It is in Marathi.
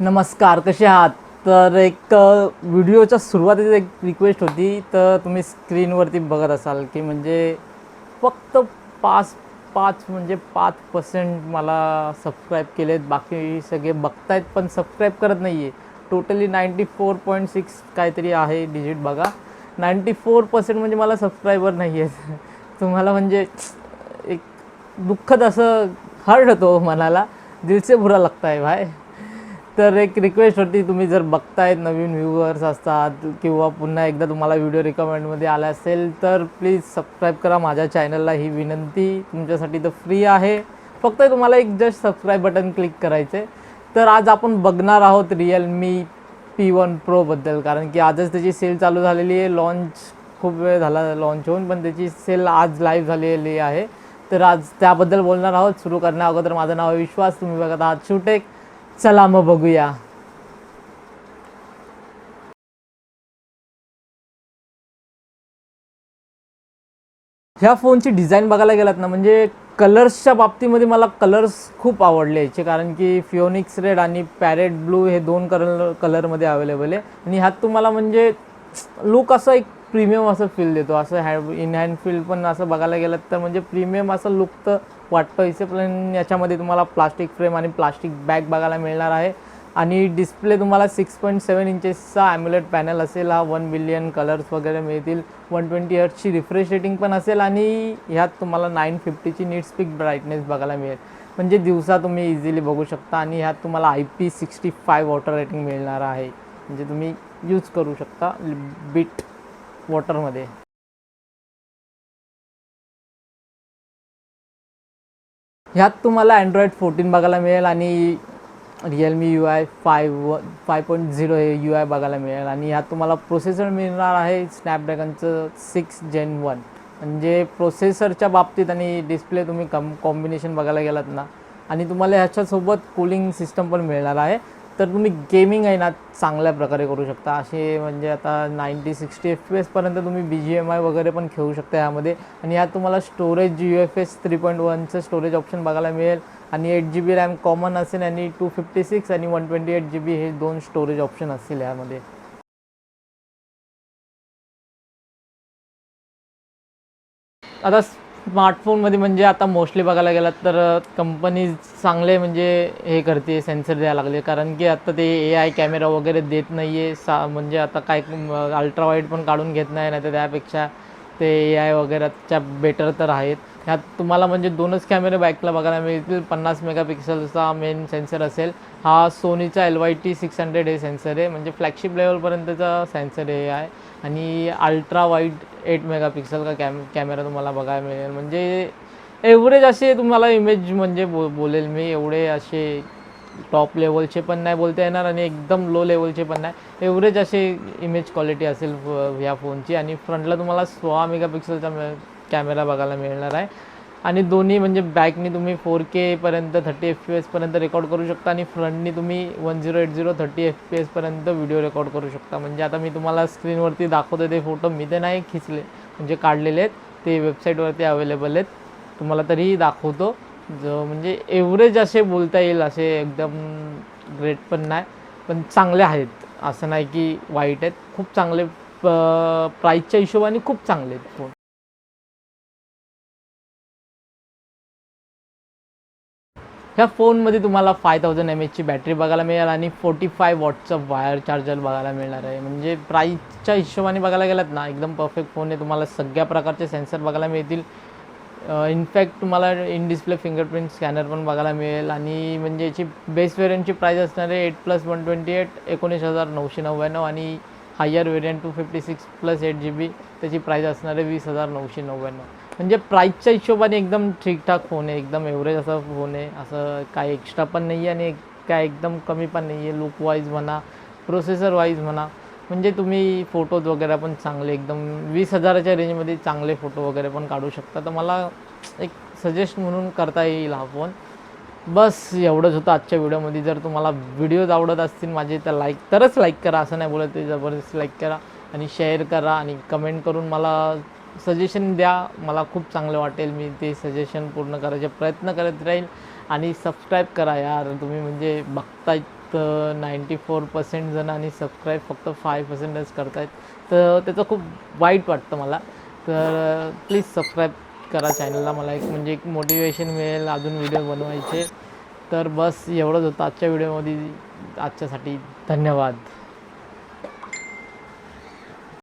नमस्कार कसे आहात? तर एक व्हिडिओच्या सुरुवातीला एक रिक्वेस्ट होती तर तुम्ही स्क्रीनवरती बघत असाल की म्हणजे फक्त पाच पाच म्हणजे पाच पर्सेंट मला सबस्क्राईब आहेत बाकी सगळे बघतायत पण सबस्क्राईब करत नाही आहे totally ninety four point six काहीतरी आहे डिजिट बघा. नाईंटी फोर पर्सेंट म्हणजे मला सबस्क्रायबर नाही आहेत तुम्हाला म्हणजे एक दुःखद असं हर्ट होतो मनाला. दिलसे बुरा लागता आहे भाय तर एक रिक्वेस्ट होती तुम्ही जर बघतायत नवीन व्ह्युअर्स असतात किंवा पुन्हा एकदा तुम्हाला व्हिडिओ रिकमेंडमध्ये आला असेल तर प्लीज सबस्क्राईब करा माझ्या चॅनलला ही विनंती तुमच्यासाठी तर फ्री आहे. फक्त तुम्हाला एक जस्ट सबस्क्राईब बटन क्लिक करायचे तर आज आपण बघणार आहोत रिअलमी पी वन प्रोबद्दल कारण की आजच त्याची सेल चालू झालेली आहे. लॉन्च खूप वेळ झाला लॉन्च होऊन पण त्याची सेल आज लाईव्ह झालेली आहे. तर आज त्याबद्दल बोलणार आहोत. सुरू करण्या अगोदर माझं नाव आहे विश्वास. तुम्ही बघत आहात शूटेक चला मग बघूया. ह्या फोनची डिझाईन बघायला गेलात ना म्हणजे कलर्सच्या बाबतीमध्ये मला कलर्स खूप आवडले याचे कारण की फिओनिक्स रेड आणि पॅरेट ब्लू हे दोन कलर कलरमध्ये अवेलेबल आहे. आणि ह्यात तुम्हाला म्हणजे लुक असं एक प्रीमियम असं फील देतो. असं हॅ इन हँड फील पण असं बघायला गेलं तर म्हणजे प्रीमियम असं लुक तर वाटतं. इथे पण याच्यामध्ये तुम्हाला प्लास्टिक फ्रेम आणि प्लास्टिक बॅग बघायला मिळणार आहे. आणि डिस्प्ले तुम्हाला सिक्स पॉईंट सेवन इंचेसचा ॲम्युलेट पॅनल असेल. हा वन बिलियन कलर्स वगैरे मिळतील. वन ट्वेंटी हर्टची रिफ्रेश रेटिंग पण असेल. आणि ह्यात तुम्हाला नाईन फिफ्टीची नीट स्पीक ब्राईटनेस बघायला मिळेल. म्हणजे दिवसा तुम्ही इझिली बघू शकता. आणि ह्यात तुम्हाला I P sixty five water rating मिळणार आहे. म्हणजे तुम्ही यूज करू शकता. बिट वॉटरमध्ये. ह्यात तुम्हाला अँड्रॉइड फोर्टीन बघायला मिळेल आणि रिअलमी यू आय फाय व फाय पॉईंट झिरो हे यू आय बघायला मिळेल. आणि ह्यात तुम्हाला प्रोसेसर मिळणार आहे स्नॅपड्रॅगनचं सिक्स जेन वन म्हणजे प्रोसेसरच्या बाबतीत आणि डिस्प्ले तुम्ही कम कॉम्बिनेशन बघायला गेलात ना. आणि तुम्हाला ह्याच्यासोबत कूलिंग सिस्टम पण मिळणार आहे. तर तुम्ही गेमिंग आहे ना चांगल्या प्रकारे करू शकता. असे म्हणजे आता नाईंटी सिक्स्टी एफ पी एसपर्यंत तुम्ही बी जी एम आय वगैरे पण खेळू शकता यामध्ये. आणि यात तुम्हाला storage U F S three point वनचं storage option बघायला मिळेल. आणि eight G B RAM common असेल आणि टू फिफ्टी सिक्स आणि one twenty eight G B हे दोन स्टोरेज ऑप्शन असतील यामध्ये. आता स्मार्टफोनमध्ये म्हणजे आता मोस्टली बघायला गेलात तर कंपनी चांगले म्हणजे हे करते सेन्सर द्यायला लागले. कारण की आता ते ए आय कॅमेरा वगैरे देत नाही आहे सा म्हणजे आता काय अल्ट्रावाईट पण काढून घेत नाही नाही तर त्यापेक्षा ते ए आय वगैरेच्या बेटर तर आहेत. ह्यात तुम्हाला म्हणजे दोनच कॅमेरे बाईकला बघायला मिळतील. पन्नास मेगापिक्सलचा मेन सेन्सर असेल. हा सोनीचा L Y T six hundred हे सेन्सर आहे. म्हणजे फ्लॅगशिप लेवलपर्यंतचा सेन्सर हे आहे आणि अल्ट्रा वाईड एट मेगापिक्सल का कॅम कॅमेरा तुम्हाला बघायला मिळेल. म्हणजे एवढेच असे तुम्हाला इमेज म्हणजे बो बोलेल मी. एवढे असे टॉप लेवलचे पण नाही बोलता येणार आणि एकदम लो लेवलचे पण नाही. एवरेज असे इमेज क्वालिटी असेल ह्या फोनची आणि फ्रंटला तुम्हाला सोळा मेगापिक्सलचा मिळेल. कॅमेरा बघायला मिळणार आहे. आणि दोन्ही म्हणजे बॅकनी तुम्ही फोर केपर्यंत थर्टी एफ पी एसपर्यंत रेकॉर्ड करू शकता आणि फ्रंटनी तुम्ही one zero eight zero thirty F P एसपर्यंत video record करू शकता. म्हणजे आता मी तुम्हाला स्क्रीनवरती दाखवतो ते फोटो मी ते नाही खिचले म्हणजे काढलेले आहेत. ते वेबसाईटवरती अवेलेबल आहेत. तुम्हाला तरीही दाखवतो. जो म्हणजे एव्हरेज असे बोलता येईल असे एकदम ग्रेट पण नाही पण चांगले आहेत. असं नाही की वाईट आहेत. खूप चांगले प्राईजच्या हिशोबाने खूप चांगले आहेत फोन. ह्या फोनमध्ये तुम्हाला फाय थाउजंड एम एचची बॅटरी बघायला मिळेल आणि फोर्टी फाय वॉटचं वायर चार्जर बघायला मिळणार आहे. म्हणजे प्राईसच्या हिशोबाने बघायला गेलात ना एकदम परफेक्ट फोन आहे. तुम्हाला सगळ्या प्रकारचे सेन्सर बघायला मिळतील. इनफॅक्ट तुम्हाला इन डिस्प्ले फिंगरप्रिंट स्कॅनर पण बघायला मिळेल. आणि म्हणजे याची बेस्ट वेरियंटची प्राईस असणार आहे eight plus one twenty eight एकोणीस हजार नऊशे नव्याण्णव आणि higher variant two fifty six plus eight GB बी त्याची प्राईस असणार आहे वीस हजार नऊशे नव्याण्णव. म्हणजे प्राईसच्या हिशोबाने एकदम ठीकठाक फोन आहे एकदम एव्हरेज असा फोन आहे. असं काय एक्स्ट्रा पण नाही आहे आणि काय एकदम कमी पण नाही आहे लुक वाईज म्हणा प्रोसेसर वाईज म्हणा. म्हणजे तुम्ही फोटोज वगैरे पण चांगले एकदम वीस हजाराच्या रेंजमध्ये चांगले फोटो वगैरे पण काढू शकता. तर मला एक सजेस्ट म्हणून करता येईल हा फोन बस एवढंच होतं आजच्या व्हिडिओमध्ये. जर तुम्हाला व्हिडिओज आवडत असतील माझे तर लाईक तरच लाईक करा. असं नाही बोलत ते जबरदस्त लाईक करा आणि शेअर करा आणि कमेंट करून मला सजेशन द्या. मला खूप चांगलं वाटेल. मी ते सजेशन पूर्ण करायचे प्रयत्न करत राहील. आणि सबस्क्राईब करा यार. तुम्ही म्हणजे बघताय तर नाईंटी फोर पर्सेंट जण आणि सबस्क्राईब फक्त फाय पर्सेंटच करतायत. तर त्याचं खूप वाईट वाटतं मला. तर प्लीज सबस्क्राईब करा चॅनलला. मला एक म्हणजे एक मोटिवेशन मिळेल. अजून व्हिडिओ बनवायचे. तर बस एवढंच होतं आजच्या व्हिडिओमध्ये आजच्यासाठी धन्यवाद.